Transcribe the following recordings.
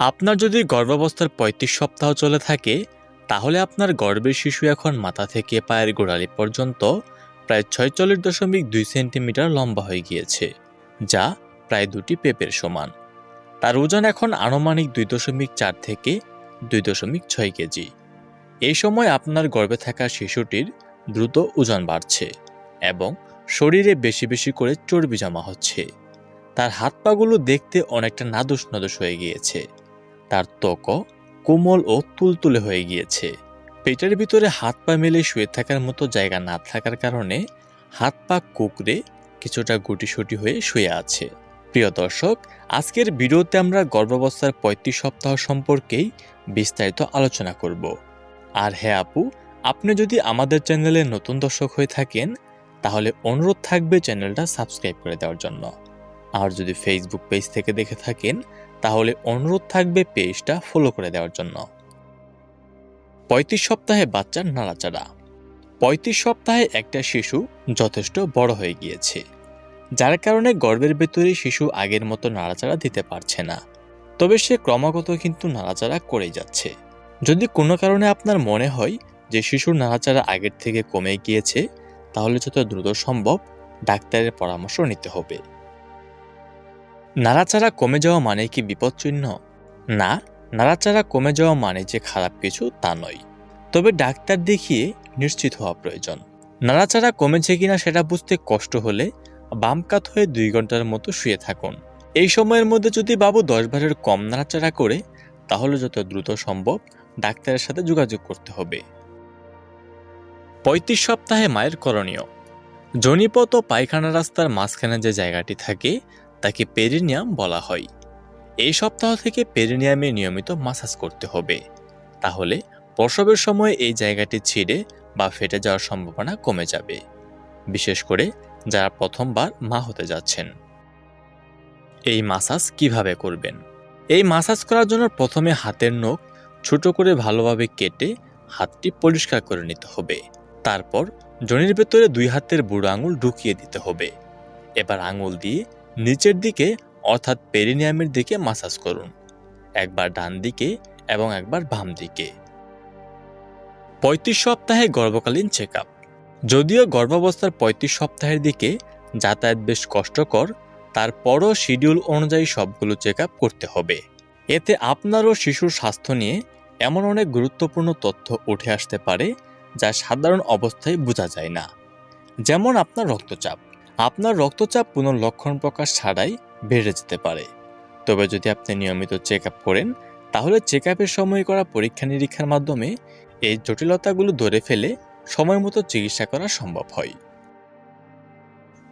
আপনার যদি গর্ভাবস্থার পঁয়ত্রিশ সপ্তাহ চলে থাকে, তাহলে আপনার গর্ভের শিশু এখন মাথা থেকে পায়ের গোড়ালি পর্যন্ত প্রায় ছয়চল্লিশ দশমিক দুই সেন্টিমিটার লম্বা হয়ে গিয়েছে, যা প্রায় দুটি পেপের সমান। তার ওজন এখন আনুমানিক দুই দশমিক চার থেকে দুই দশমিক ছয় কেজি। এই সময় আপনার গর্ভে থাকা শিশুটির দ্রুত ওজন বাড়ছে এবং শরীরে বেশি বেশি করে চর্বি জমা হচ্ছে। তার হাত পাগুলো দেখতে অনেকটা নাদুস নাদুস হয়ে গিয়েছে। তার ত্বকও কোমল ও তুলতুলে হয়ে গিয়েছে। পেটের ভিতরে হাত পা মেলে শুয়ে থাকার মতো জায়গা না থাকার কারণে হাত পা কুকড়ে কিছুটা গুটিসুটি হয়ে শুয়ে আছে। প্রিয় দর্শক, আজকের ভিডিওতে আমরা গর্ভাবস্থার পঁয়ত্রিশ সপ্তাহ সম্পর্কেই বিস্তারিত আলোচনা করব। আর হ্যাঁ আপু, আপনি যদি আমাদের চ্যানেলে নতুন দর্শক হয়ে থাকেন, তাহলে অনুরোধ থাকবে চ্যানেলটা সাবস্ক্রাইব করে দেওয়ার জন্য। আর যদি ফেসবুক পেজ থেকে দেখে থাকেন, তাহলে অনুরোধ থাকবে পেজটা ফলো করে দেওয়ার জন্য। পঁয়ত্রিশ সপ্তাহে বাচ্চার নাড়াচাড়া। পঁয়ত্রিশ সপ্তাহে একটা শিশু যথেষ্ট বড় হয়ে গিয়েছে, যার কারণে গর্ভের ভেতরে শিশু আগের মতো নাড়াচাড়া দিতে পারছে না। তবে সে ক্রমাগত কিন্তু নাড়াচাড়া করে যাচ্ছে। যদি কোনো কারণে আপনার মনে হয় যে শিশুর নাড়াচাড়া আগের থেকে কমে গিয়েছে, তাহলে যত দ্রুত সম্ভব ডাক্তারের পরামর্শ নিতে হবে। নাড়াচাড়া কমে যাওয়া মানে কি বিপদচিহ্ন? না, নাড়াচাড়া কমে যাওয়া মানে যে খারাপ কিছু তা নয়। তবে ডাক্তার দেখিয়ে নিশ্চিত হওয়া প্রয়োজন। নাড়াচাড়া কমেছে কিনা সেটা বুঝতে কষ্ট হলে বাম কাত হয়ে দুই ঘণ্টার মতো শুয়ে থাকুন। এই সময়ের মধ্যে যদি বাবু দশ বারের কম নাড়াচাড়া করে, তাহলে যত দ্রুত সম্ভব ডাক্তারের সাথে যোগাযোগ করতে হবে। পঁয়ত্রিশ সপ্তাহে মায়ের করণীয়। জনিপথ ও পায়খানা রাস্তার মাঝখানে যে জায়গাটি থাকে তাকে পেরিনিয়াম বলা হয়। এই সপ্তাহ থেকে পেরিনিয়ামে নিয়মিত মাসাজ করতে হবে। তাহলে প্রসবের সময় এই জায়গাটি ছিঁড়ে বা ফেটে যাওয়ার সম্ভাবনা কমে যাবে। বিশেষ করে যারা প্রথমবার মা হতে যাচ্ছেন। এই মাসাজ কীভাবে করবেন? এই মাসাজ করার জন্য প্রথমে হাতের নখ ছোট করে ভালোভাবে কেটে হাতটি পরিষ্কার করে নিতে হবে। তারপর জনির ভেতরে দুই হাতের বুড়ো আঙুল ঢুকিয়ে দিতে হবে। এবার আঙুল দিয়ে নিচের দিকে অর্থাৎ পেরিনিয়ামের দিকে মাসাজ করুন। একবার ডান দিকে এবং একবার বাম দিকে। পঁয়ত্রিশ সপ্তাহে গর্ভকালীন চেক যদিও গর্ভাবস্থার পঁয়ত্রিশ সপ্তাহের দিকে যাতায়াত বেশ কষ্টকর, তারপরও শিডিউল অনুযায়ী সবগুলো চেক করতে হবে। এতে আপনার ও শিশুর স্বাস্থ্য নিয়ে এমন অনেক গুরুত্বপূর্ণ তথ্য উঠে আসতে পারে যা সাধারণ অবস্থায় বোঝা যায় না। যেমন আপনার রক্তচাপ। আপনার রক্তচাপ কোনো লক্ষণ প্রকাশ ছাড়াই বেড়ে যেতে পারে। তবে যদি আপনি নিয়মিত চেক আপ করেন, তাহলে চেক আপের সময় করা পরীক্ষা নিরীক্ষার মাধ্যমে এই জটিলতাগুলো ধরে ফেলে সময় মতো চিকিৎসা করা সম্ভব হয়।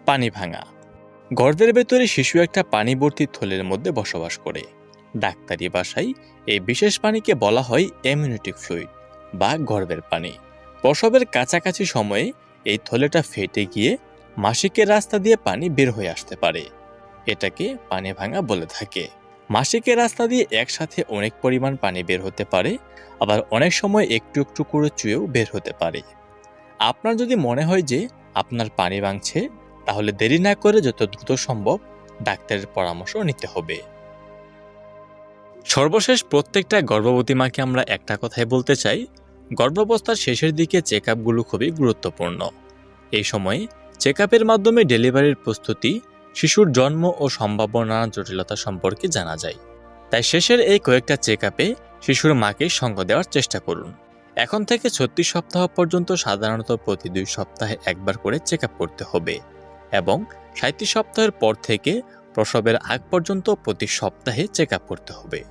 পানি ভাঙা। গর্ভের ভেতরে শিশু একটা পানিবর্তী থলের মধ্যে বসবাস করে। ডাক্তারি ভাষায় এই বিশেষ পানিকে বলা হয় এমিউনিটিক ফ্লুইড বা গর্ভের পানি। প্রসবের কাছাকাছি সময়ে এই থলেটা ফেটে গিয়ে মাসিকের রাস্তা দিয়ে পানি বের হয়ে আসতে পারে। এটাকে পানি ভাঙা বলে থাকে। মাসিকের রাস্তা দিয়ে একসাথে অনেক পরিমাণ পানি বের হতে পারে, আবার অনেক সময় একটু একটু করে চুয়েও বের হতে পারে। আপনার যদি মনে হয় যে আপনার পানি ভাঙছে, তাহলে দেরি না করে যত দ্রুত সম্ভব ডাক্তারের পরামর্শ নিতে হবে। সর্বশেষ প্রত্যেকটা গর্ভবতী মাকে আমরা একটা কথাই বলতে চাই, গর্ভাবস্থার শেষের দিকে চেক আপগুলো খুবই গুরুত্বপূর্ণ। এই সময়ে চেক মাধ্যমে ডেলিভারির প্রস্তুতি, শিশুর জন্ম ও সম্ভাব্য নানা জটিলতা সম্পর্কে জানা যায়। তাই শেষের এই কয়েকটা চেক শিশুর মাকে সঙ্গ দেওয়ার চেষ্টা করুন। এখন থেকে ছত্রিশ সপ্তাহ পর্যন্ত সাধারণত প্রতি দুই সপ্তাহে একবার করে চেক করতে হবে এবং সাঁত্রিশ সপ্তাহের পর থেকে প্রসবের আগ পর্যন্ত প্রতি সপ্তাহে চেক করতে হবে।